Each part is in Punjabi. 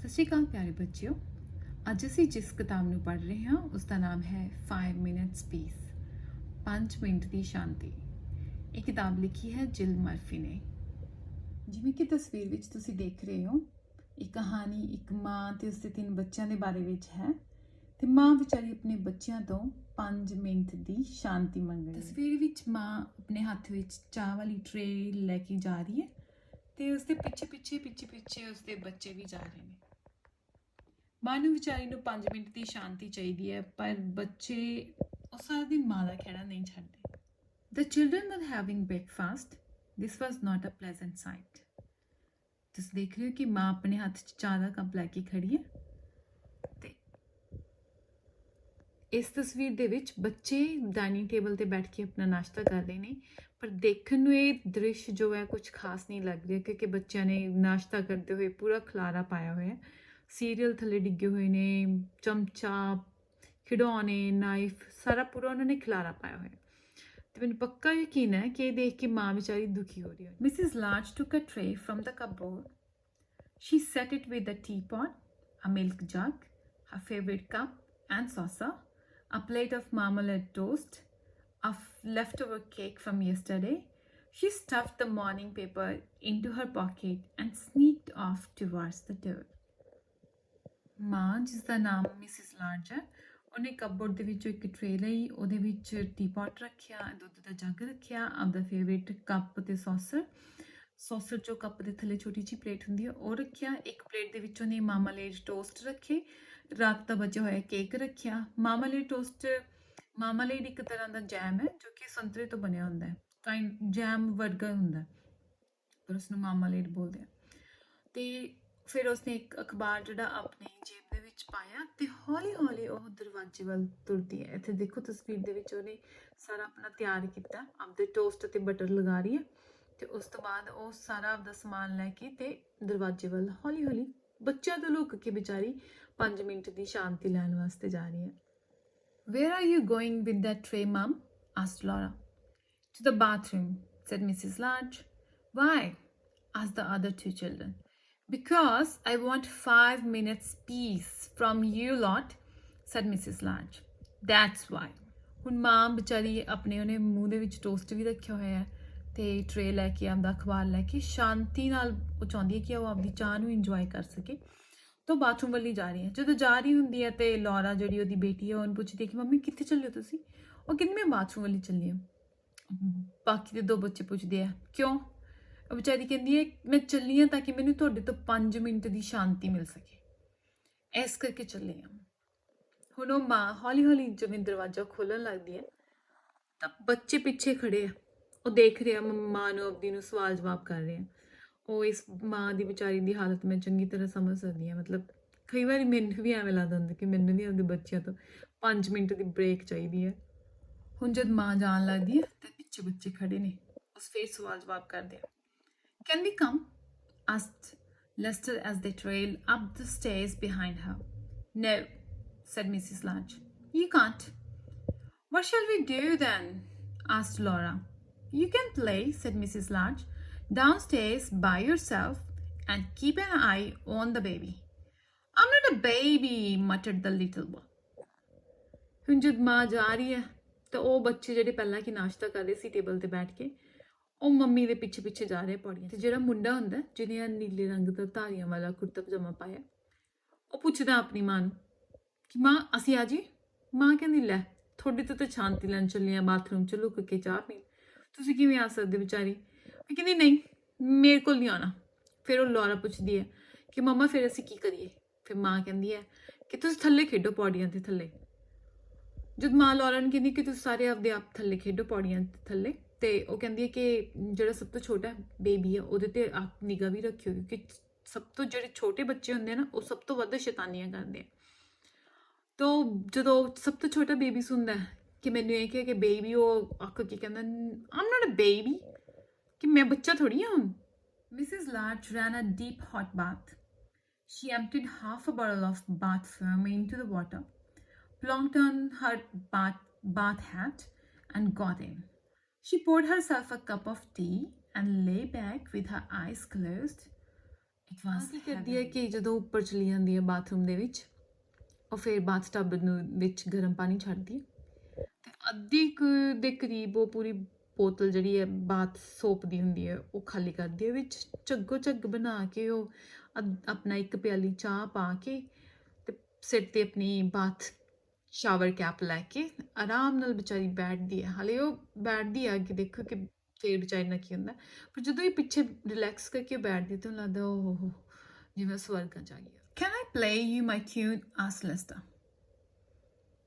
ਸਤਿ ਸ਼੍ਰੀ ਅਕਾਲ ਪਿਆਰੇ ਬੱਚਿਓ। ਅੱਜ ਅਸੀਂ ਜਿਸ ਕਿਤਾਬ ਨੂੰ ਪੜ੍ਹ ਰਹੇ ਹਾਂ ਉਸ ਦਾ ਨਾਮ ਹੈ 5 ਮਿੰਟਸ ਪੀਸ 5 ਮਿੰਟ ਦੀ ਸ਼ਾਂਤੀ। ਇਹ ਕਿਤਾਬ ਲਿਖੀ ਹੈ ਜਿਲ ਮਰਫੀ ਨੇ। ਜਿਵੇਂ ਕਿ ਤਸਵੀਰ ਵਿੱਚ ਤੁਸੀਂ ਦੇਖ ਰਹੇ ਹੋ, ਇਹ ਕਹਾਣੀ ਇੱਕ ਮਾਂ ਤੇ ਉਸਦੇ ਤਿੰਨ ਬੱਚਿਆਂ ਦੇ ਬਾਰੇ ਵਿੱਚ ਹੈ ਤੇ ਮਾਂ ਵਿਚਾਰੀ ਆਪਣੇ ਬੱਚਿਆਂ ਤੋਂ 5 ਮਿੰਟ ਦੀ ਸ਼ਾਂਤੀ ਮੰਗ ਰਹੀ ਹੈ। ਤਸਵੀਰ ਵਿੱਚ ਮਾਂ ਆਪਣੇ ਹੱਥ ਵਿੱਚ ਚਾਹ ਵਾਲੀ ਟਰੇ ਲੈ ਕੇ ਜਾ ਰਹੀ ਹੈ ਤੇ ਉਸਦੇ ਪਿੱਛੇ ਪਿੱਛੇ ਪਿੱਛੇ ਪਿੱਛੇ ਉਸਦੇ ਬੱਚੇ ਵੀ ਜਾ ਰਹੇ ਨੇ। ਮਾਂ ਨੂੰ ਵਿਚਾਰੀ ਨੂੰ 5 ਮਿੰਟ ਦੀ ਸ਼ਾਂਤੀ ਚਾਹੀਦੀ ਹੈ, ਪਰ ਬੱਚੇ ਉਹ ਸਾਰਾ ਦਿਨ ਮਾਂ ਦਾ ਖਹਿੜਾ ਨਹੀਂ ਛੱਡਦੇ The children were having breakfast. This was not a pleasant sight. ਤੁਸੀਂ ਦੇਖ ਰਹੇ ਹੋ ਕਿ ਮਾਂ ਆਪਣੇ ਹੱਥ 'ਚ ਚਾਹ ਦਾ ਕੱਪ ਲੈ ਕੇ ਖੜੀ ਹੈ ਤੇ ਇਸ ਤਸਵੀਰ ਦੇ ਵਿੱਚ ਬੱਚੇ ਡਾਈਨਿੰਗ ਟੇਬਲ ਤੇ ਬੈਠ ਕੇ ਆਪਣਾ ਨਾਸ਼ਤਾ ਕਰ ਰਹੇ ਨੇ, ਪਰ ਦੇਖਣ ਨੂੰ ਇਹ ਦ੍ਰਿਸ਼ ਜੋ ਹੈ ਕੁਝ ਖਾਸ ਨਹੀਂ ਲੱਗ ਰਿਹਾ ਕਿਉਂਕਿ ਬੱਚਿਆਂ ਨੇ ਨਾਸ਼ਤਾ ਕਰਦੇ ਹੋਏ ਪੂਰਾ ਖਲਾਰਾ ਪਾਇਆ ਹੋਇਆ ਹੈ ਸੀਰੀਅਲ ਥੱਲੇ ਡਿੱਗੇ ਹੋਏ ਨੇ ਚਮਚਾ ਖਿਡੌਣੇ ਨਾਈਫ ਸਾਰਾ ਪੂਰਾ ਉਹਨਾਂ ਨੇ ਖਲਾਰਾ ਪਾਇਆ ਹੋਇਆ ਹੈ ਤੇ ਮੈਨੂੰ ਪੱਕਾ ਯਕੀਨ ਹੈ ਕਿ ਇਹ ਦੇਖ ਕੇ ਮਾਂ ਵਿਚਾਰੀ ਦੁਖੀ ਹੋ ਰਹੀ ਹੈ Mrs Large took a tray from the cupboard She set it with a teapot, a milk jug, her favorite cup and saucer, a plate of marmalade toast, a f- leftover cake from yesterday. She stuffed the morning paper into her pocket and sneaked off towards the door. ਮਾਂ ਜਿਸ ਦਾ ਨਾਮ ਮਿਸਿਸ ਲਾਰਜ ਹੈ ਉਹਨੇ ਕਪਬੋਰਡ ਦੇ ਵਿੱਚੋਂ ਇੱਕ ਟਰੇ ਲਈ, ਉਹਦੇ ਵਿੱਚ ਟੀਪੋਟ ਰੱਖਿਆ, ਦੁੱਧ ਦਾ ਜੱਗ ਰੱਖਿਆ, ਆਪਦਾ ਫੇਵਰੇਟ ਕੱਪ ਤੇ ਸੌਸਰ ਸੌਸਰ ਚੋਂ ਕੱਪ ਦੇ ਥੱਲੇ ਛੋਟੀ ਜਿਹੀ ਪਲੇਟ ਹੁੰਦੀ ਹੈ ਉਹ ਰੱਖਿਆ। ਇੱਕ ਪਲੇਟ ਦੇ ਵਿੱਚੋਂ ਨੇ ਮਾਮਾਲੇਡ ਟੋਸਟ ਰੱਖੇ। ਰਾਤ ਦਾ ਬਚਿਆ ਹੋਇਆ ਕੇਕ ਰੱਖਿਆ। ਮਾਮਾਲੇਡ ਟੋਸਟ ਮਾਮਾਲੇਡ ਇੱਕ ਤਰ੍ਹਾਂ ਦਾ ਜੈਮ ਹੈ, ਜੋ ਕਿ ਸੰਤਰੇ ਤੋਂ ਬਣਿਆ ਹੁੰਦਾ ਹੈ। ਕਾਈਂਡ ਜੈਮ ਵਰਗਾ ਹੁੰਦਾ ਪਰ ਉਸ ਨੂੰ ਮਾਮਾਲੇਡ ਬੋਲਦੇ ਆ। ਤੇ ਫਿਰ ਉਸਨੇ ਇੱਕ ਅਖਬਾਰ ਜਿਹੜਾ ਆਪਣੀ ਜੇਬ ਦੇ ਵਿੱਚ ਪਾਇਆ ਤੇ ਹੌਲੀ ਹੌਲੀ ਉਹ ਦਰਵਾਜ਼ੇ ਵੱਲ ਤੁਰਦੀ ਹੈ ਇੱਥੇ ਦੇਖੋ ਤਸਵੀਰ ਦੇ ਵਿੱਚ ਉਹਨੇ ਸਾਰਾ ਆਪਣਾ ਤਿਆਰ ਕੀਤਾ ਆਪਦੇ ਟੋਸਟ ਤੇ ਬਟਰ ਲਗਾ ਰਹੀ ਹੈ ਤੇ ਉਸ ਤੋਂ ਬਾਅਦ ਉਹ ਸਾਰਾ ਆਪਦਾ ਸਮਾਨ ਲੈ ਕੇ ਤੇ ਦਰਵਾਜ਼ੇ ਵੱਲ ਹੌਲੀ ਹੌਲੀ ਬੱਚਿਆਂ ਤੋਂ ਲੁੱਕ ਕੇ ਵਿਚਾਰੀ 5 ਮਿੰਟ ਦੀ ਸ਼ਾਂਤੀ ਲੈਣ ਵਾਸਤੇ ਜਾ ਰਹੀ ਹੈ Where are you going with that tray, Mum? asked Laura. To the bathroom, said Mrs. Large. Why? asked the other two children. Because I want five minutes peace from you lot, said Mrs. Large. That's why. ਹੁਣ ਮਾਂ ਵਿਚਾਰੀ ਆਪਣੇ ਉਹਨੇ ਮੂੰਹ ਦੇ ਵਿੱਚ ਟੋਸਟ ਵੀ ਰੱਖਿਆ ਹੋਇਆ ਹੈ ਤੇ ਟਰੇ ਲੈ ਕੇ ਆਪਦਾ ਅਖਬਾਰ ਲੈ ਕੇ ਸ਼ਾਂਤੀ ਨਾਲ ਉਹ ਚਾਹੁੰਦੀ ਹੈ ਕਿ ਉਹ ਆਪਦੀ ਚਾਹ ਨੂੰ ਇੰਜੋਏ ਕਰ ਸਕੇ ਤਾਂ ਬਾਥਰੂਮ ਵੱਲ ਹੀ ਜਾ ਰਹੀ ਹੈ ਜਦੋਂ ਜਾ ਰਹੀ ਹੁੰਦੀ ਹੈ ਤੇ ਲੌਰਾ ਜਿਹੜੀ ਉਹਦੀ ਬੇਟੀ ਹੈ ਉਹਨੂੰ ਪੁੱਛਦੀ ਹੈ ਕਿ ਮੰਮੀ ਕਿੱਥੇ ਚੱਲੇ ਹੋ ਤੁਸੀਂ ਉਹ ਕਹਿੰਦੀ ਮੈਂ ਬਾਥਰੂਮ ਵੱਲ ਚੱਲੀ ਹਾਂ ਬਾਕੀ ਦੇ ਦੋ ਬੱਚੇ ਪੁੱਛਦੇ ਆ ਕਿਉਂ ਵਿਚਾਰੀ ਕਹਿੰਦੀ ਹੈ, ਮੈਂ ਚੱਲੀ ਹਾਂ ਤਾਂ ਕਿ ਮੈਨੂੰ ਤੁਹਾਡੇ ਤੋਂ 5 ਮਿੰਟ ਦੀ ਸ਼ਾਂਤੀ ਮਿਲ ਸਕੇ। ਐਸ ਕਰਕੇ ਚੱਲੇ ਹਾਂ। ਹੁਣ ਉਹ ਮਾਂ ਹੌਲੀ ਹੌਲੀ ਜਿਵੇਂ ਦਰਵਾਜ਼ਾ ਖੋਲਣ ਲੱਗਦੀ ਹੈ। ਤਾਂ ਬੱਚੇ ਪਿੱਛੇ ਖੜੇ ਆ। ਉਹ ਦੇਖ ਰਿਹਾ ਮਾਂ ਨੂੰ ਆਪਦੀ ਨੂੰ ਸਵਾਲ ਜਵਾਬ ਕਰ ਰਿਹਾ। ਉਹ ਇਸ ਮਾਂ ਦੀ ਵਿਚਾਰੀ ਦੀ ਹਾਲਤ ਮੈਂ ਚੰਗੀ ਤਰ੍ਹਾਂ ਸਮਝ ਸਕਦੀ ਹਾਂ। ਮਤਲਬ ਕਈ ਵਾਰੀ ਮੈਨੂੰ ਵੀ ਐਵੇਂ ਲੱਗਦਾ ਹੁੰਦਾ ਕਿ ਮੈਨੂੰ ਨਹੀਂ ਆਪਦੇ ਬੱਚਿਆਂ ਤੋਂ 5 ਮਿੰਟ ਦੀ ਬ੍ਰੇਕ ਚਾਹੀਦੀ ਹੈ। ਹੁਣ ਜਦ ਮਾਂ ਜਾਣ ਲੱਗਦੀ ਹੈ, ਤੇ ਪਿੱਛੇ ਬੱਚੇ ਖੜੇ ਨੇ। ਉਸ ਫੇਰ ਸਵਾਲ ਜਵਾਬ ਕਰਦੇ ਆ। Can we come? asked Lester as they trailed up the stairs behind her. No, said Mrs. Larch. You can't. What shall we do then? asked Laura. You can play, said Mrs. Larch, downstairs by yourself and keep an eye on the baby. I'm not a baby, muttered the little one. ਹੁਣ ਜਦ ਮਾਂ ਜਾ ਰਹੀ ਹੈ ਤਾਂ ਉਹ ਬੱਚੇ ਜਿਹੜੇ ਪਹਿਲਾਂ ਕਿ ਨਾਸ਼ਤਾ ਕਰ ਰਹੇ ਸੀ ਟੇਬਲ ਤੇ ਬੈਠ ਕੇ ਉਹ ਮੰਮੀ ਦੇ ਪਿੱਛੇ ਪਿੱਛੇ ਜਾ ਰਹੇ ਪੌੜੀਆਂ ਤੇ ਜਿਹੜਾ ਮੁੰਡਾ ਹੁੰਦਾ, ਜਿਹਨੇ ਨੀਲੇ ਰੰਗ ਦਾ ਧਾਰੀਆਂ ਵਾਲਾ ਕੁੜਤਾ ਪਜਾਮਾ ਪਾਇਆ, ਉਹ ਪੁੱਛਦਾ ਆਪਣੀ ਮਾਂ ਨੂੰ ਕਿ ਮਾਂ, ਅਸੀਂ ਆ ਜੀ ਮਾਂ ਕਹਿੰਦੀ, ਲੈ, ਤੁਹਾਡੇ ਤੋਂ ਤਾਂ ਸ਼ਾਂਤੀ ਲੈਣ ਚੱਲੇ ਆ, ਬਾਥਰੂਮ ਚ ਲੁੱਕ ਕੇ ਚਾਹ ਪੀਣ। ਤੁਸੀਂ ਕਿਵੇਂ ਆ ਸਕਦੇ ਵਿਚਾਰੀ? ਮੈਂ ਕਹਿੰਦੀ, ਨਹੀਂ, ਮੇਰੇ ਕੋਲ ਨਹੀਂ ਆਉਣਾ। ਫਿਰ ਉਹ ਲੌਰਾ ਪੁੱਛਦੀ ਹੈ ਕਿ ਮਮਾ, ਫਿਰ ਅਸੀਂ ਕੀ ਕਰੀਏ? ਫਿਰ ਮਾਂ ਕਹਿੰਦੀ ਹੈ ਕਿ ਤੁਸੀਂ ਥੱਲੇ ਖੇਡੋ ਪੌੜੀਆਂ ਤੇ ਥੱਲੇ। ਜਦ ਮਾਂ ਲੋਰਾ ਨੂੰ ਕਹਿੰਦੀ ਕਿ ਤੁਸੀਂ ਸਾਰੇ ਆਪਦੇ ਆਪ ਥੱਲੇ ਖੇਡੋ ਪੌੜੀਆਂ ਤੇ ਥੱਲੇ ਤੇ ਉਹ ਕਹਿੰਦੀ ਹੈ ਕਿ ਜਿਹੜਾ ਸਭ ਤੋਂ ਛੋਟਾ ਬੇਬੀ ਹੈ ਉਹਦੇ ਤੇ ਆਪ ਨਿਗਾਹ ਵੀ ਰੱਖਿਓ ਕਿਉਂਕਿ ਸਭ ਤੋਂ ਜਿਹੜੇ ਛੋਟੇ ਬੱਚੇ ਹੁੰਦੇ ਨਾ ਉਹ ਸਭ ਤੋਂ ਵੱਧ ਸ਼ੈਤਾਨੀਆਂ ਕਰਦੇ ਆ ਤੋ ਜਦੋਂ ਸਭ ਤੋਂ ਛੋਟਾ ਬੇਬੀ ਸੁਣਦਾ ਕਿ ਮੈਨੂੰ ਇਹ ਕਿਹਾ ਕਿ ਬੇਬੀ ਉਹ ਅੱਕ ਕੀ ਕਹਿੰਦਾ ਆਮ ਨਾਟ ਅ ਬੇਬੀ ਕਿ ਮੈਂ ਬੱਚਾ ਥੋੜੀ ਹਾਂ ਹੁਣ Mrs Large ran a deep hot bath. She emptied half a bottle of bath foam into the water, plonked on her bath, bath hat, and got in. She poured herself a cup of tea and lay back with her eyes closed. It was ਕੀ ਕਰਦੀ ਹੈ. ਕਿ ਜਦੋਂ ਉੱਪਰ ਚਲੀ ਜਾਂਦੀ ਹੈ ਬਾਥਰੂਮ ਦੇ ਵਿੱਚ ਉਹ ਫਿਰ ਬਾਥ ਟੱਬ ਨੂੰ ਵਿੱਚ ਗਰਮ ਪਾਣੀ ਛੱਡਦੀ ਹੈ ਤੇ ਅੱਧੀ ਕੁ ਦੇ ਕਰੀਬ ਉਹ ਪੂਰੀ ਬੋਤਲ ਜਿਹੜੀ ਹੈ ਬਾਥ ਸੋਪ ਦੀ ਹੁੰਦੀ ਹੈ ਉਹ ਖਾਲੀ ਕਰਦੀ ਹੈ ਵਿੱਚ ਝੱਗੋ ਝੱਗ ਬਣਾ ਕੇ ਉਹ ਅੱਧ- ਆਪਣਾ ਇੱਕ ਪਿਆਲੀ ਚਾਹ ਪਾ ਕੇ ਤੇ ਸਿਰ ਤੇ ਆਪਣੀ ਬਾਥ ਸ਼ਾਵਰ ਕੈਪ ਲੈ ਕੇ ਆਰਾਮ ਨਾਲ ਵਿਚਾਰੀ ਬੈਠਦੀ ਹੈ ਹਲੇ ਉਹ ਬੈਠਦੀ ਆ ਅੱਗੇ ਦੇਖੋ ਕਿ ਫੇਰ ਵਿਚਾਰੀ ਨਾਲ ਕੀ ਹੁੰਦਾ ਪਰ ਜਦੋਂ ਇਹ ਪਿੱਛੇ ਰਿਲੈਕਸ ਕਰਕੇ ਬੈਠਦੀ ਤਾਂ ਲੱਗਦਾ ਓਹ ਹੋ ਜਿਵੇਂ ਸਵਰਗਾਂ ਚ ਆ ਗਈ can I play you my cute ਆਸ Lester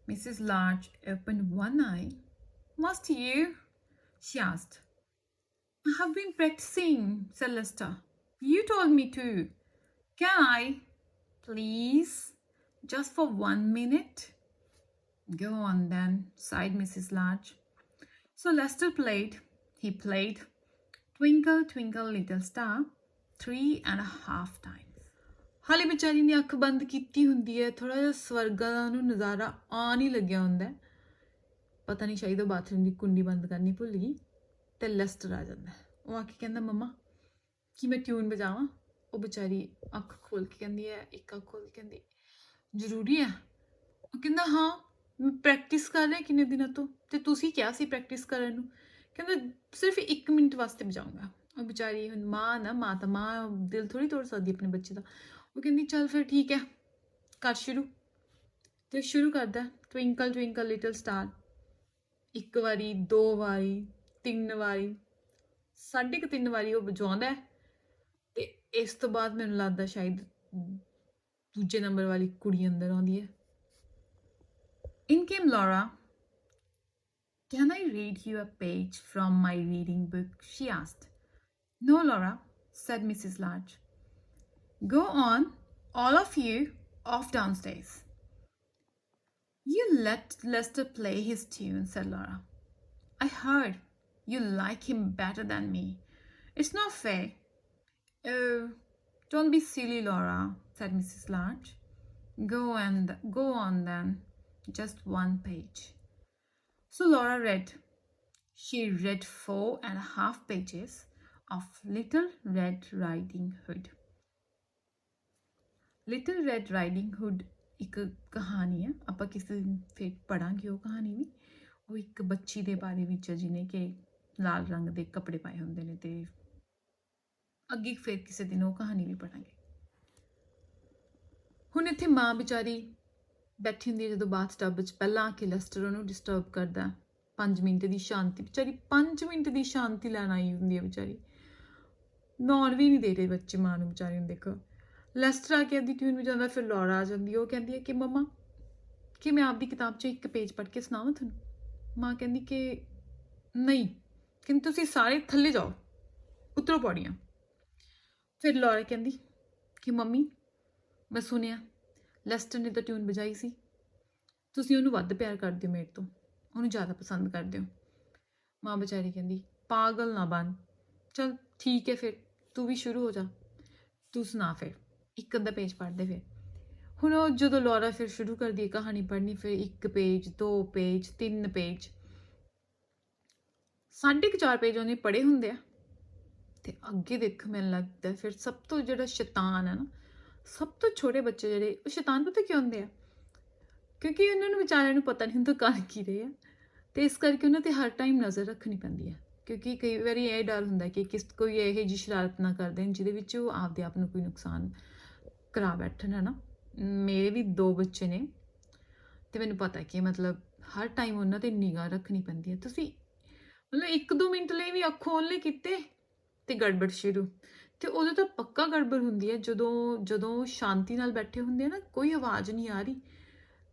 Mrs Large open one I must you she asked I have been practicing said Lester you told me to can I please just for 1 minute Go on then, sighed Mrs. Larch. So Lester played. He played Twinkle, Twinkle, Little Star three and a half times. ਹਾਲੇ ਵਿਚਾਰੀ ਨੇ ਅੱਖ ਬੰਦ ਕੀਤੀ ਹੁੰਦੀ ਹੈ ਥੋੜਾ ਜਿਹਾ ਸਵਰਗਾ ਦਾ ਉਹਨੂੰ ਨਜ਼ਾਰਾ ਆਉਣ ਹੀ ਲੱਗਿਆ ਹੁੰਦਾ ਹੈ। ਪਤਾ ਨਹੀਂ ਸ਼ਾਇਦ ਉਹ ਬਾਥਰੂਮ ਦੀ ਕੁੰਡੀ ਬੰਦ ਕਰਨੀ ਭੁੱਲ ਗਈ ਤੇ ਲੈਸਟਰ ਆ ਜਾਂਦਾ ਉਹ ਆ ਕੇ ਕਹਿੰਦਾ ਮਮਾ ਕੀ ਮੈਂ ਟਿਊਨ ਵਜਾਵਾਂ ਉਹ ਵਿਚਾਰੀ ਅੱਖ ਖੋਲ ਕੇ ਕਹਿੰਦੀ ਹੈ ਇੱਕ ਅੱਖ ਖੋਲ ਕੇ ਕਹਿੰਦੀ ਜ਼ਰੂਰੀ ਹੈ ਉਹ ਕਹਿੰਦਾ ਹਾਂ ਪ੍ਰੈਕਟਿਸ ਕਰ ਰਿਹਾ ਕਿੰਨੇ ਦਿਨਾਂ ਤੋਂ ਤੇ ਤੁਸੀਂ ਕਿਹਾ ਸੀ ਪ੍ਰੈਕਟਿਸ ਕਰਨ ਨੂੰ। ਕਹਿੰਦਾ ਸਿਰਫ 1 ਮਿੰਟ ਵਾਸਤੇ ਵਜਾਊਂਗਾ ਉਹ ਵਿਚਾਰੀ ਹੁਣ ਮਾਂ ਨਾ, ਮਾਂ ਤਾਂ ਮਾਂ ਦਿਲ ਥੋੜੀ ਤੋੜ ਸਕਦੀ ਆਪਣੇ ਬੱਚੇ ਦਾ। ਉਹ ਕਹਿੰਦੀ, ਚੱਲ ਫਿਰ ਠੀਕ ਹੈ, ਕਰ ਸ਼ੁਰੂ। ਤੇ ਸ਼ੁਰੂ ਕਰਦਾ ਟਵਿੰਕਲ ਟਵਿੰਕਲ ਲਿਟਲ ਸਟਾਰ ਇੱਕ ਵਾਰੀ, ਦੋ ਵਾਰੀ, ਤਿੰਨ ਵਾਰੀ, ਸਾਢੇ ਕੁ ਤਿੰਨ ਵਾਰੀ ਉਹ ਵਜਾਉਂਦਾ ਹੈ। ਤੇ ਇਸ ਤੋਂ ਬਾਅਦ ਮੈਨੂੰ ਲੱਗਦਾ ਸ਼ਾਇਦ ਦੂਜੇ ਨੰਬਰ ਵਾਲੀ ਕੁੜੀ ਅੰਦਰ ਆਉਂਦੀ ਹੈ। In came Laura. Can I read you a page from my reading book? she asked. No, Laura, said Mrs. Larch. Go on, all of you, off downstairs. You let Lester play his tune, said Laura. I heard you like him better than me. It's not fair. Oh, don't be silly, Laura, said Mrs. Larch. Go and go on then. Just one page. So Laura read. She read four and a half pages of Little Red Riding Hood. Little Red Riding Hood ਇੱਕ ਕਹਾਣੀ ਹੈ ਆਪਾਂ ਕਿਸੇ ਦਿਨ ਫਿਰ ਪੜਾਂਗੇ ਉਹ ਕਹਾਣੀ ਵੀ ਉਹ ਇੱਕ ਬੱਚੀ ਦੇ ਬਾਰੇ ਵਿੱਚ ਹੈ ਜਿਹਨੇ ਕਿ ਲਾਲ ਰੰਗ ਦੇ ਕੱਪੜੇ ਪਾਏ ਹੁੰਦੇ ਨੇ ਤੇ ਅੱਗੇ ਫਿਰ ਕਿਸੇ ਦਿਨ ਉਹ ਕਹਾਣੀ ਵੀ ਪੜਾਂਗੇ ਹੁਣ ਇੱਥੇ ਮਾਂ ਵਿਚਾਰੀ ਬੈਠੀ ਹੁੰਦੀ ਹੈ ਜਦੋਂ ਬਾਥ ਟੱਬ ਵਿੱਚ ਪਹਿਲਾਂ ਆ ਕੇ ਲੈਸਟਰ ਉਹਨੂੰ ਡਿਸਟਰਬ ਕਰਦਾ। 5 ਮਿੰਟ ਦੀ ਸ਼ਾਂਤੀ, ਵਿਚਾਰੀ 5 ਮਿੰਟ ਦੀ ਸ਼ਾਂਤੀ ਲੈਣ ਆਈ ਹੁੰਦੀ ਹੈ ਵਿਚਾਰੀ। ਨੌਣ ਵੀ ਨਹੀਂ ਦੇ ਰਹੇ ਬੱਚੇ ਮਾਂ ਨੂੰ ਵਿਚਾਰੀ ਨੂੰ ਦੇਖੋ। ਲੈਸਟਰ ਆ ਕੇ ਅੱਧੀ ਟਿਊਨ ਵਜਾਉਂਦਾ, ਫਿਰ ਲੌਰਾ ਆ ਜਾਂਦੀ ਉਹ ਕਹਿੰਦੀ ਹੈ ਕਿ ਮਮਾ, ਕਿ ਮੈਂ ਆਪਦੀ ਕਿਤਾਬ 'ਚੋਂ ਇੱਕ ਪੇਜ ਪੜ੍ਹ ਕੇ ਸੁਣਾਵਾਂ ਤੁਹਾਨੂੰ? ਮਾਂ ਕਹਿੰਦੀ ਕਿ ਨਹੀਂ ਕਿ ਤੁਸੀਂ ਸਾਰੇ ਥੱਲੇ ਜਾਓ, ਉਤਰੋ ਪੌੜੀਆਂ। ਫਿਰ ਲੌਰਾ ਕਹਿੰਦੀ ਕਿ ਮੰਮੀ, ਮੈਂ ਸੁਣਿਆ। ਲੈਸਟਰ ਨੇ ਤਾਂ ਟਿਊਨ ਵਜਾਈ ਸੀ। ਤੁਸੀਂ ਉਹਨੂੰ ਵੱਧ ਪਿਆਰ ਕਰਦੇ ਹੋ ਮੇਰੇ ਤੋਂ। ਉਹਨੂੰ ਜ਼ਿਆਦਾ ਪਸੰਦ ਕਰਦੇ ਹੋ। ਮਾਂ ਵਿਚਾਰੀ ਕਹਿੰਦੀ, ਪਾਗਲ ਨਾ ਬਣ। ਚਲ ਠੀਕ ਹੈ ਫਿਰ, ਤੂੰ ਵੀ ਸ਼ੁਰੂ ਹੋ ਜਾ। ਤੂੰ ਸੁਣਾ ਫਿਰ, ਇੱਕ ਅੱਧਾ ਪੇਜ ਪੜ੍ਹਦੇ ਫਿਰ। ਹੁਣ ਉਹ ਜਦੋਂ ਲੋਰਾ ਫਿਰ ਸ਼ੁਰੂ ਕਰਦੀ ਹੈ ਕਹਾਣੀ ਪੜ੍ਹਨੀ, ਫਿਰ ਇੱਕ ਪੇਜ ਦੋ ਪੇਜ ਤਿੰਨ ਪੇਜ ਸਾਢੇ ਕੁ ਚਾਰ ਪੇਜ ਉਹਨੇ ਪੜ੍ਹੇ ਹੁੰਦੇ ਆ। ਤੇ ਅੱਗੇ ਦੇਖ ਮੈਨੂੰ ਲੱਗਦਾ ਫਿਰ ਸਭ ਤੋਂ ਜਿਹੜਾ ਸ਼ੈਤਾਨ ਹੈ ਨਾ ਸਭ ਤੋਂ ਛੋਟੇ ਬੱਚੇ ਜਿਹੜੇ, ਉਹ ਸ਼ੈਤਾਨ ਪਤਾ ਕਿਉਂ ਹੁੰਦੇ ਆ? ਕਿਉਂਕਿ ਉਹਨਾਂ ਨੂੰ ਵਿਚਾਰਿਆਂ ਨੂੰ ਪਤਾ ਨਹੀਂ ਹੁੰਦਾ ਕਰ ਕੀ ਰਹੇ ਆ। ਤੇ ਇਸ ਕਰਕੇ ਉਹਨਾਂ ਤੇ ਹਰ ਟਾਈਮ ਨਜ਼ਰ ਰੱਖਣੀ ਪੈਂਦੀ ਹੈ ਕਿਉਂਕਿ ਕਈ ਵਾਰੀ ਇਹ ਡਰ ਹੁੰਦਾ ਕਿ ਕਿਸ, ਕੋਈ ਇਹੋ ਜਿਹੀ ਸ਼ਰਾਰਤ ਨਾ ਕਰ ਦੇਣ ਜਿਹਦੇ ਵਿੱਚ ਉਹ ਆਪਦੇ ਆਪ ਨੂੰ ਕੋਈ ਨੁਕਸਾਨ ਕਰਾ ਬੈਠਣ ਹੈ ਨਾ ਮੇਰੇ ਵੀ ਦੋ ਬੱਚੇ ਨੇ ਤੇ ਮੈਨੂੰ ਪਤਾ ਕਿ ਮਤਲਬ ਹਰ ਟਾਈਮ ਉਹਨਾਂ ਤੇ ਨਿਗਾਹ ਰੱਖਣੀ ਪੈਂਦੀ ਹੈ ਤੁਸੀਂ ਮਤਲਬ ਇੱਕ ਦੋ ਮਿੰਟ ਲਈ ਵੀ ਅੱਖੋਂ ਉਹਲੇ ਕੀਤੇ ਤੇ ਗੜਬੜ ਸ਼ੁਰੂ। ਤੇ ਉਦੋਂ ਤਾਂ ਪੱਕਾ ਗੜਬੜ ਹੁੰਦੀ ਹੈ ਜਦੋਂ ਜਦੋਂ ਸ਼ਾਂਤੀ ਨਾਲ ਬੈਠੇ ਹੁੰਦੇ ਆ ਨਾ ਕੋਈ ਆਵਾਜ਼ ਨਹੀਂ ਆ ਰਹੀ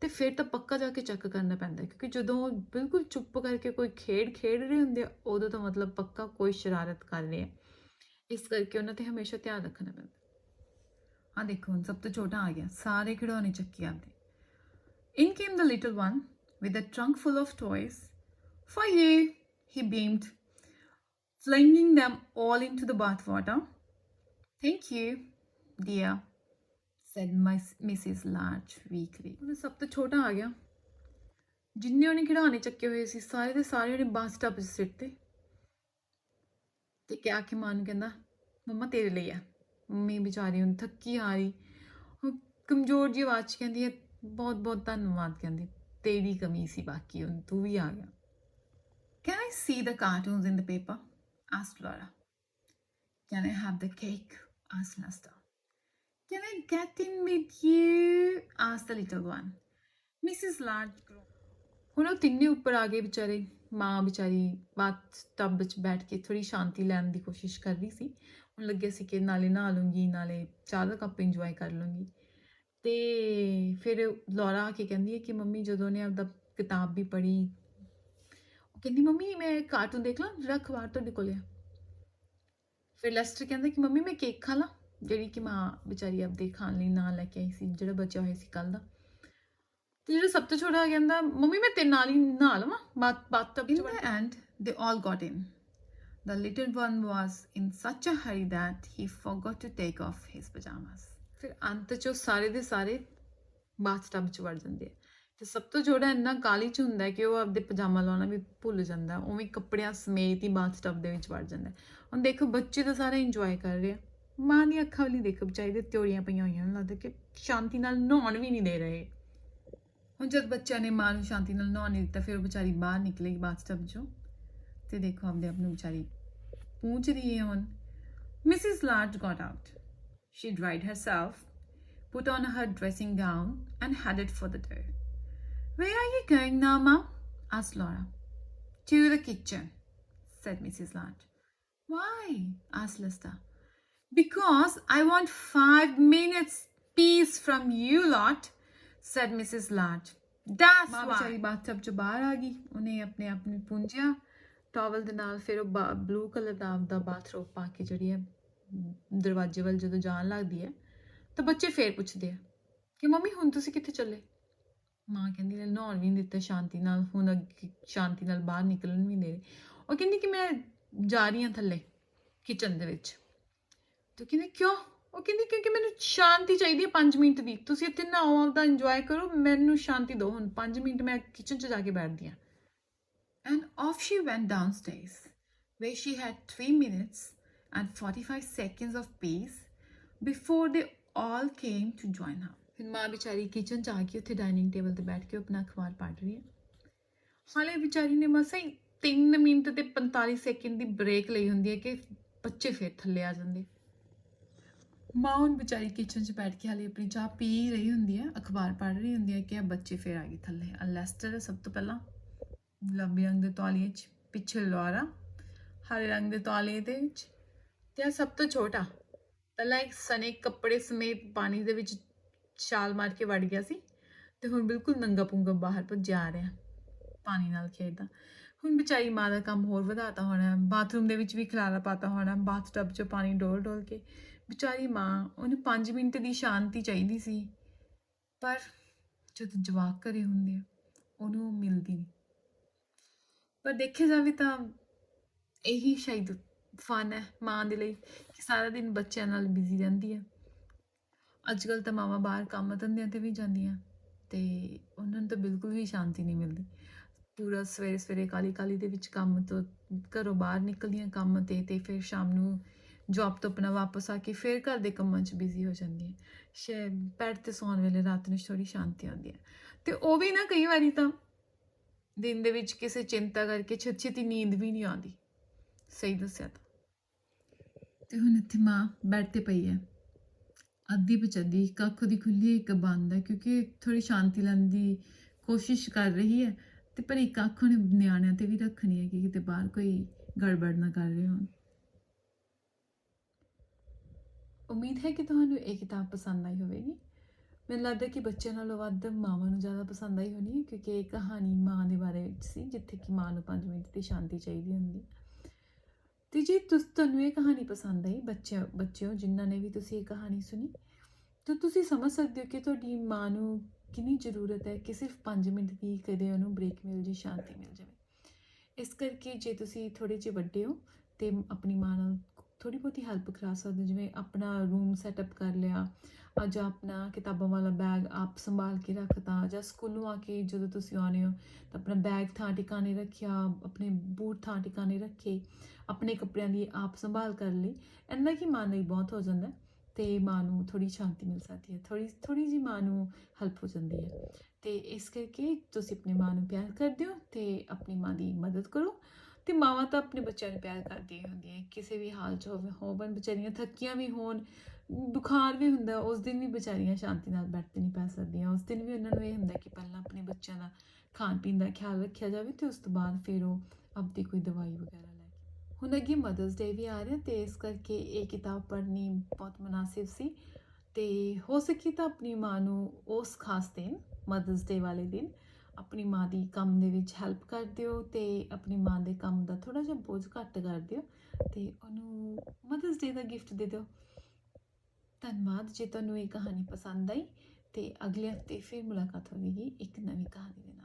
ਤੇ ਫਿਰ ਤਾਂ ਪੱਕਾ ਜਾ ਕੇ ਚੈੱਕ ਕਰਨਾ ਪੈਂਦਾ ਕਿਉਂਕਿ ਜਦੋਂ ਬਿਲਕੁਲ ਚੁੱਪ ਕਰਕੇ ਕੋਈ ਖੇਡ ਖੇਡ ਰਹੇ ਹੁੰਦੇ ਆ ਉਦੋਂ ਤਾਂ ਮਤਲਬ ਪੱਕਾ ਕੋਈ ਸ਼ਰਾਰਤ ਕਰ ਰਿਹਾ ਇਸ ਕਰਕੇ ਉਹਨਾਂ ਤੇ ਹਮੇਸ਼ਾ ਧਿਆਨ ਰੱਖਣਾ ਪੈਂਦਾ ਆ ਦੇਖੋ ਹੁਣ ਸਭ ਤੋਂ ਛੋਟਾ ਆ ਗਿਆ ਸਾਰੇ ਖਿਡੌਣੇ ਚੱਕੀ ਆਂਦੇ In came the little one with a trunk full of toys. For you, he beamed, flinging them all into the bath water. Thank you, dear, said Miss, Mrs. Larch weakly. ਉਹਨੇ ਸਭ ਤੋਂ ਛੋਟਾ ਆ ਗਿਆ ਜਿੰਨੇ ਉਹਨੇ ਖਿਡੌਣੇ ਚੱਕੇ ਹੋਏ ਸੀ ਸਾਰੇ ਦੇ ਸਾਰੇ ਉਹਨੇ ਬਾਥ ਟੱਬ 'ਚ ਸਿੱਟਤੇ ਤੇ ਕਿਹਾ ਕਿ ਮਾਂ ਨੂੰ ਕਹਿੰਦਾ ਮੰਮਾ ਤੇਰੇ ਲਈ ਆ ਮੰਮੀ ਵਿਚਾਰੀ ਹੁਣ ਥੱਕੀ ਹਾਰੀ ਉਹ ਕਮਜ਼ੋਰ ਜਿਹੀ ਆਵਾਜ਼ 'ਚ ਕਹਿੰਦੀ ਹੈ ਬਹੁਤ ਬਹੁਤ ਧੰਨਵਾਦ ਕਹਿੰਦੀ ਤੇਰੀ ਕਮੀ ਸੀ ਬਾਕੀ ਹੁਣ ਤੂੰ ਵੀ ਆ ਗਿਆ Can I see the cartoons in the paper? asked Laura. Can I have the cake? Asked Nesta. Can I get in with you? asked the little one. Mrs. Large grew. ਹੁਣ ਉਹ ਤਿੰਨੇ ਉੱਪਰ ਆ ਗਏ ਵਿਚਾਰੇ ਮਾਂ ਵਿਚਾਰੀ ਬਾਤ ਟੱਬ ਵਿੱਚ ਬੈਠ ਕੇ ਥੋੜੀ ਸ਼ਾਂਤੀ ਲੈਣ ਦੀ ਕੋਸ਼ਿਸ਼ ਕਰ ਰਹੀ ਸੀ ਹੁਣ ਲੱਗਿਆ ਸੀ ਕਿ ਨਾਲੇ ਨਹਾ ਲੂੰਗੀ ਨਾਲੇ ਚਾਹ ਦਾ ਕੱਪ ਇੰਜੋਏ ਕਰ ਲੂੰਗੀ ਤੇ ਫਿਰ ਲੋਰਾ ਆ ਕੇ ਕਹਿੰਦੀ ਹੈ ਕਿ ਮੰਮੀ ਜਦੋਂ ਨੇ ਆਪਦਾ ਕਿਤਾਬ ਵੀ ਪੜ੍ਹੀ ਉਹ ਕਹਿੰਦੀ ਮੰਮੀ ਮੈਂ ਕਾਰਟੂਨ ਦੇਖ ਲਾਂ ਜਿਹੜਾ ਅਖਬਾਰ ਤੁਹਾਡੇ ਕੋਲ ਆ ਫਿਰ ਲੈਸਟਰ ਕਹਿੰਦਾ ਕਿ ਮੰਮੀ ਮੈਂ ਕੇਕ ਖਾ ਲਾਂ ਜਿਹੜੀ ਕਿ ਮਾਂ ਵਿਚਾਰੀ ਆਪਦੇ ਖਾਣ ਲਈ ਨਾਲ ਲੈ ਕੇ ਆਈ ਸੀ ਜਿਹੜਾ ਬਚਿਆ ਹੋਇਆ ਸੀ ਕੱਲ ਦਾ। ਤੇ ਜਿਹੜਾ ਸਭ ਤੋਂ ਛੋਟਾ ਕਹਿੰਦਾ ਮੰਮੀ ਮੈਂ ਤੇਰੇ ਨਾਲ ਹੀ ਨਹਾ ਲਵਾਂ। ਬਾਤ ਬਾਤ ਤਬ in the end they all got in The little one was in such a hurry that he forgot to take off his pajamas. ਫਿਰ ਅੰਤ ਚ ਸਾਰੇ ਦੇ ਸਾਰੇ ਬਾਥਟਬ ਚ ਵੜ ਜਾਂਦੇ ਆ। ਤੇ ਸਭ ਤੋਂ ਛੋਟਾ ਇੰਨਾ ਕਾਲੀ ਚ ਹੁੰਦਾ ਕਿ ਉਹ ਆਪਦੇ ਪਜਾਮਾ ਲਾਉਣਾ ਵੀ ਭੁੱਲ ਜਾਂਦਾ, ਉਵੇਂ ਕੱਪੜਿਆਂ ਸਮੇਤ ਹੀ ਬਾਥ ਬਾਥਟਬ ਦੇ ਵਿੱਚ ਵੜ ਜਾਂਦਾ ਹੁਣ ਦੇਖੋ, ਬੱਚੇ ਤਾਂ ਸਾਰੇ ਇੰਜੋਏ ਕਰ ਰਹੇ ਆ। ਮਾਂ ਦੀਆਂ ਅੱਖਾਂ ਵਾਲੀ ਦੇਖੋ, ਵਿਚਾਰੀ ਦੇ ਤਿਉੜੀਆਂ ਪਈਆਂ ਹੋਈਆਂ ਉਹਨਾਂ ਲੱਗਦਾ ਕਿ ਸ਼ਾਂਤੀ ਨਾਲ ਨਹਾਉਣ ਵੀ ਨਹੀਂ ਦੇ ਰਹੇ। ਹੁਣ ਜਦ ਬੱਚਿਆਂ ਨੇ ਮਾਂ ਨੂੰ ਸ਼ਾਂਤੀ ਨਾਲ ਨਹਾਉਣ ਨਹੀਂ ਦਿੱਤਾ, ਫਿਰ ਉਹ ਵਿਚਾਰੀ ਬਾਹਰ ਨਿਕਲੇਗੀ ਬਾਥ ਬਾਥਟਬ ਚੋਂ। ਤੇ ਦੇਖੋ, ਆਪਦੇ ਆਪ ਨੂੰ ਵਿਚਾਰੀ ਪੂੰਝ ਰਹੀ ਹੈ ਹੁਣ। Mrs Large got out she dried herself, put on her dressing gown and headed for the door. where are you going now mom asked laura to the kitchen said mrs large why asked lester because i want five minutes peace from you lot said mrs large that's ਮਾਂ why ਵਿਚਾਰੀ ਬਾਥਟਬ ਚ ਬਾਹਰ ਆ ਗਈ ਉਹਨੇ ਆਪਣੇ ਆਪ ਨੂੰ ਪੁੰਝਿਆ ਟਾਵਲ ਦੇ ਨਾਲ ਫਿਰ ਉਹ ਬਲੂ ਕਲਰ ਦਾ ਆਪਦਾ ਬਾਥਰੋਬ ਪਾ ਕੇ ਜਿਹੜੀ ਹੈ ਮ, ਦਰਵਾਜ਼ੇ ਵੱਲ ਜਦੋਂ ਜਾਣ ਲੱਗਦੀ ਹੈ ਤਾਂ ਬੱਚੇ ਫੇਰ ਪੁੱਛਦੇ ਆ ਕਿ ਮੰਮੀ ਹੁਣ ਤੁਸੀਂ ਕਿੱਥੇ ਚੱਲੇ ਮਾਂ ਕਹਿੰਦੀ ਲੈ ਨਹਾਉਣ ਵੀ ਨਹੀਂ ਦਿੱਤਾ ਸ਼ਾਂਤੀ ਨਾਲ ਹੁਣ ਅੱਗੇ ਸ਼ਾਂਤੀ ਨਾਲ ਬਾਹਰ ਨਿਕਲਣ ਵੀ ਨਹੀਂ ਦੇ ਰਹੇ। ਉਹ ਕਹਿੰਦੀ ਕਿ ਮੈਂ ਜਾ ਰਹੀ ਹਾਂ ਥੱਲੇ ਕਿਚਨ ਦੇ ਵਿੱਚ। ਤੂੰ ਕਹਿੰਦੀ ਕਿਉਂ? ਉਹ ਕਹਿੰਦੀ ਕਿਉਂਕਿ ਮੈਨੂੰ ਸ਼ਾਂਤੀ ਚਾਹੀਦੀ ਹੈ 5 ਮਿੰਟ ਦੀ। ਤੁਸੀਂ ਇੱਥੇ ਨਹਾਓ ਆਪਦਾ ਇੰਜੋਏ ਕਰੋ ਮੈਨੂੰ ਸ਼ਾਂਤੀ ਦਿਓ। ਹੁਣ 5 ਮਿੰਟ ਮੈਂ ਕਿਚਨ 'ਚ ਜਾ ਕੇ ਬੈਠਦੀ ਹਾਂ। And off she went downstairs, where she had three minutes and 45 seconds of peace before they all came to join her. ਫਿਰ ਮਾਂ ਵਿਚਾਰੀ ਕਿਚਨ ਚ ਆ ਕੇ ਉੱਥੇ ਡਾਈਨਿੰਗ ਟੇਬਲ ਤੇ ਬੈਠ ਕੇ ਆਪਣਾ ਅਖਬਾਰ ਪੜ੍ਹ ਰਹੀ ਹੈ ਹਾਲੇ ਵਿਚਾਰੀ ਨੇ ਮਸਾਂ ਹੀ 3 ਮਿੰਟ ਤੇ 45 ਸੈਕਿੰਡ ਦੀ ਬ੍ਰੇਕ ਲਈ ਹੁੰਦੀ ਹੈ ਕਿ ਬੱਚੇ ਫੇਰ ਥੱਲੇ ਆ ਜਾਂਦੇ ਮਾਂ ਹੁਣ ਵਿਚਾਰੀ ਕਿਚਨ 'ਚ ਬੈਠ ਕੇ ਹਾਲੇ ਆਪਣੀ ਚਾਹ ਪੀ ਰਹੀ ਹੁੰਦੀ ਹੈ ਅਖਬਾਰ ਪੜ੍ਹ ਰਹੀ ਹੁੰਦੀ ਹੈ ਕਿ ਆ ਬੱਚੇ ਫੇਰ ਆ ਗਏ ਥੱਲੇ ਅਲੈਸਟਰ ਲੈਸਟਰ ਸਭ ਤੋਂ ਪਹਿਲਾਂ ਗੁਲਾਬੀ ਰੰਗ ਦੇ ਤੌਲੀਏ 'ਚ ਪਿੱਛੇ ਲੋਰਾ ਹਰੇ ਰੰਗ ਦੇ ਤੌਲੀਏ ਦੇ ਵਿੱਚ ਤੇ ਸਭ ਤੋਂ ਛੋਟਾ ਪਹਿਲਾਂ ਇੱਕ ਸਨੇ ਕੱਪੜੇ ਸਮੇਤ ਪਾਣੀ ਦੇ ਵਿੱਚ ਛਾਲ ਮਾਰ ਕੇ ਵੜ ਗਿਆ ਸੀ ਤੇ ਹੁਣ ਬਿਲਕੁਲ ਨੰਗਾ ਪੁੰਗਾ ਬਾਹਰ ਭੱਜਿਆ ਰਿਹਾ, ਪਾਣੀ ਨਾਲ ਖੇਡਦਾ। ਹੁਣ ਵਿਚਾਰੀ ਮਾਂ ਦਾ ਕੰਮ ਹੋਰ ਵਧਾਤਾ ਹੋਣਾ, ਬਾਥਰੂਮ ਦੇ ਵਿੱਚ ਵੀ ਖਲਾਰਾ ਪਾਤਾ ਹੋਣਾ ਬਾਥ ਟੱਬ 'ਚ ਪਾਣੀ ਡੋਲ ਡੋਲ ਕੇ। ਵਿਚਾਰੀ ਮਾਂ, ਉਹਨੂੰ 5 ਮਿੰਟ ਦੀ ਸ਼ਾਂਤੀ ਚਾਹੀਦੀ ਸੀ, ਪਰ ਜਦ ਜਵਾਕ ਘਰੇ ਹੁੰਦੇ ਆ, ਉਹਨੂੰ ਮਿਲਦੀ ਨਹੀਂ ਪਰ ਦੇਖਿਆ ਜਾਵੇ ਤਾਂ ਇਹੀ ਸ਼ਾਇਦ ਫਨ ਹੈ ਮਾਂ ਦੇ ਲਈ ਕਿ ਸਾਰਾ ਦਿਨ ਬੱਚਿਆਂ ਨਾਲ ਬਿਜ਼ੀ ਰਹਿੰਦੀ ਹੈ ਅੱਜ ਕੱਲ ਤਾਂ ਮਾਵਾਂ ਬਾਹਰ ਕੰਮ ਧੰਦਿਆਂ ਤੇ ਵੀ ਜਾਂਦੀਆਂ ਤੇ ਉਹਨਾਂ ਨੂੰ ਤਾਂ ਬਿਲਕੁਲ ਵੀ ਸ਼ਾਂਤੀ ਨਹੀਂ ਮਿਲਦੀ। ਪੂਰਾ ਸਵੇਰੇ ਸਵੇਰੇ ਕਾਲੀ ਕਾਲੀ ਦੇ ਵਿੱਚ ਕੰਮ ਤੋਂ ਘਰੋਂ ਬਾਹਰ ਨਿਕਲਦੀਆਂ ਕੰਮ ਤੇ ਤੇ ਫਿਰ ਸ਼ਾਮ ਨੂੰ ਜੌਬ ਤੋਂ ਆਪਣਾ ਵਾਪਸ ਆ ਕੇ ਫਿਰ ਘਰ ਦੇ ਕੰਮਾਂ 'ਚ ਬਿਜ਼ੀ ਹੋ ਜਾਂਦੀ ਹੈ ਸ਼ੇ ਬੈੱਡ ਤੇ ਸੌਣ ਵੇਲੇ ਰਾਤ ਨੂੰ ਥੋੜੀ ਸ਼ਾਂਤੀ ਆਉਂਦੀ ਹੈ ਤੇ ਉਹ ਵੀ ਨਾ ਕਈ ਵਾਰੀ ਤਾਂ ਦਿਨ ਦੇ ਵਿੱਚ ਕਿਸੇ ਚਿੰਤਾ ਕਰਕੇ ਛੇਤੀ ਛੇਤੀ ਨੀਂਦ ਵੀ ਨਹੀਂ ਆਉਂਦੀ। ਸਹੀ ਦੱਸਿਆ ਤਾਂ। ਤੇ ਹੁਣ ਇੱਥੇ ਮਾਂ ਬੈੱਡ ਤੇ ਪਈ ਹੈ। ਅੱਧੀ ਪਚੱਦੀ, ਇੱਕ ਅੱਖ ਦੀ ਖੁੱਲੀ, ਇੱਕ ਬੰਦ ਹੈ, ਕਿਉਂਕਿ ਥੋੜੀ ਸ਼ਾਂਤੀ ਲੈਣ ਦੀ ਕੋਸ਼ਿਸ਼ ਕਰ ਰਹੀ ਹੈ। ਤੇ ਪਰ ਇੱਕ ਅੱਖ ਉਹਨੇ ਨਿਆਣਿਆਂ ਤੇ ਵੀ ਰੱਖਣੀ ਹੈ ਕਿ ਕਿਤੇ ਬਾਹਰ ਕੋਈ ਗੜਬੜ ਨਾ ਕਰ ਰਹੇ ਹੋਣ। ਉਮੀਦ ਹੈ ਕਿ ਤੁਹਾਨੂੰ ਇਹ ਕਿਤਾਬ ਪਸੰਦ ਆਈ ਹੋਵੇਗੀ। ਮੈਨੂੰ ਲੱਗਦਾ ਕਿ ਬੱਚਿਆਂ ਨਾਲੋਂ ਵੱਧ ਮਾਵਾਂ ਨੂੰ ਜ਼ਿਆਦਾ ਪਸੰਦ ਆਈ ਹੋਣੀ ਹੈ, ਕਿਉਂਕਿ ਇਹ ਕਹਾਣੀ ਮਾਂ ਦੇ ਬਾਰੇ ਵਿੱਚ ਸੀ, ਜਿੱਥੇ ਕਿ ਮਾਂ ਨੂੰ 5 ਮਿੰਟ ਦੀ ਸ਼ਾਂਤੀ ਚਾਹੀਦੀ ਹੁੰਦੀ ਤੇ ਜੇ ਤੁਸ, ਤੁਹਾਨੂੰ ਇਹ ਕਹਾਣੀ ਪਸੰਦ ਆਈ ਬੱਚਿਓ ਬੱਚਿਓ, ਜਿਨ੍ਹਾਂ ਨੇ ਵੀ ਤੁਸੀਂ ਇਹ ਕਹਾਣੀ ਸੁਣੀ, ਤਾਂ ਤੁਸੀਂ ਸਮਝ ਸਕਦੇ ਹੋ ਕਿ ਤੁਹਾਡੀ ਮਾਂ ਨੂੰ ਕਿੰਨੀ ਜ਼ਰੂਰਤ ਹੈ ਕਿ ਸਿਰਫ 5 ਮਿੰਟ ਦੀ ਕਦੇ ਉਹਨੂੰ ਬ੍ਰੇਕ ਮਿਲ ਜੇ ਸ਼ਾਂਤੀ ਮਿਲ ਜਾਵੇ। ਇਸ ਕਰਕੇ ਜੇ ਤੁਸੀਂ ਥੋੜੇ ਜਿਹੇ ਵੱਡੇ ਹੋ ਤੇ ਆਪਣੀ ਮਾਂ ਨਾਲ ਥੋੜੀ ਬਹੁਤੀ ਹੈਲਪ ਕਰਾ ਸਕਦੇ ਹੋ, ਜਿਵੇਂ ਆਪਣਾ ਰੂਮ ਸੈਟਅਪ ਕਰ ਲਿਆ ਜਾਂ ਆਪਣਾ ਕਿਤਾਬਾਂ ਵਾਲਾ ਬੈਗ ਆਪ ਸੰਭਾਲ ਕੇ ਰੱਖਤਾ ਜਾਂ ਸਕੂਲੋਂ ਆ ਕੇ ਜਦੋਂ ਤੁਸੀਂ ਆਉਂਦੇ ਹੋ ਤਾਂ ਆਪਣਾ ਬੈਗ ਥਾਂ ਟਿਕਾਣੇ ਰੱਖਿਆ, ਆਪਣੇ ਬੂਟ ਥਾਂ ਟਿਕਾਣੇ ਰੱਖੇ, ਆਪਣੇ ਕੱਪੜਿਆਂ ਦੀ ਆਪ ਸੰਭਾਲ ਕਰ ਲਈ, ਇੰਨਾ ਕੀ ਮਾਨ ਲਈ ਬਹੁਤ ਹੋ ਜਾਂਦਾ ਹੈ। ਤੇ ਮਾਂ ਨੂੰ ਥੋੜੀ ਸ਼ਾਂਤੀ ਮਿਲ ਸਕਦੀ ਹੈ ਥੋੜੀ ਥੋੜੀ ਜੀ ਮਾਂ ਨੂੰ ਹੈਲਪ ਹੋ ਜਾਂਦੀ ਹੈ ਤੇ ਇਸ ਕਰਕੇ ਤੁਸੀਂ ਆਪਣੀ ਮਾਂ ਨੂੰ ਪਿਆਰ ਕਰਦੇ ਹੋ ਤੇ ਆਪਣੀ ਮਾਂ ਦੀ ਮਦਦ ਕਰੋ ਤੇ ਮਾਵਾਂ ਤਾਂ ਆਪਣੇ ਬੱਚਿਆਂ ਨੂੰ ਪਿਆਰ ਕਰਦੀਆਂ ਹੀ ਹੁੰਦੀਆਂ ਕਿਸੇ ਵੀ ਹਾਲ 'ਚ ਹੋਵੇ ਹੋਵਣ ਵਿਚਾਰੀਆਂ ਥੱਕੀਆਂ ਵੀ ਹੋਣ ਬੁਖਾਰ ਵੀ ਹੁੰਦਾ, ਉਸ ਦਿਨ ਵੀ ਵਿਚਾਰੀਆਂ ਸ਼ਾਂਤੀ ਨਾਲ ਬੈਠ ਨਹੀਂ ਪੈ ਸਕਦੀਆਂ। ਉਸ ਦਿਨ ਵੀ ਉਹਨਾਂ ਨੂੰ ਇਹ ਹੁੰਦਾ ਕਿ ਪਹਿਲਾਂ ਆਪਣੇ ਬੱਚਿਆਂ ਦਾ ਖਾਣ ਪੀਣ ਦਾ ਖਿਆਲ ਰੱਖਿਆ ਜਾਵੇ ਤੇ ਉਸ ਤੋਂ ਬਾਅਦ ਫਿਰ ਉਹ ਆਪਦੀ ਕੋਈ ਦਵਾਈ ਵਗੈਰਾ ਲੈ ਕੇ। ਹੁਣ ਅੱਗੇ ਮਦਰਸ ਡੇ ਵੀ ਆ ਰਿਹਾ ਤੇ ਇਸ ਕਰਕੇ ਇਹ ਕਿਤਾਬ ਪੜ੍ਹਨੀ ਬਹੁਤ ਮੁਨਾਸਿਬ ਸੀ ਤੇ ਹੋ ਸਕੇ ਤਾਂ ਆਪਣੀ ਮਾਂ ਨੂੰ ਉਸ ਖਾਸ ਦਿਨ ਮਦਰਸ ਡੇ ਵਾਲੇ ਦਿਨ, ਆਪਣੀ ਮਾਂ ਦੀ ਕੰਮ ਦੇ ਵਿੱਚ ਹੈਲਪ ਕਰ ਦਿਓ ਤੇ ਆਪਣੀ ਮਾਂ ਦੇ ਕੰਮ ਦਾ ਥੋੜਾ ਜਿਹਾ ਬੋਝ ਘੱਟ ਕਰ ਦਿਓ ਤੇ ਉਹਨੂੰ ਮਦਰਸ ਡੇ ਦਾ ਗਿਫਟ ਦੇ ਦਿਓ। ਧੰਨਵਾਦ, ਜੇ ਤੁਹਾਨੂੰ ਇਹ ਕਹਾਣੀ ਪਸੰਦ ਆਈ, ਤੇ ਅਗਲੇ ਹਫ਼ਤੇ ਫਿਰ ਮੁਲਾਕਾਤ ਹੋਵੇਗੀ ਇੱਕ ਨਵੀਂ ਕਹਾਣੀ ਦੇ ਨਾਲ।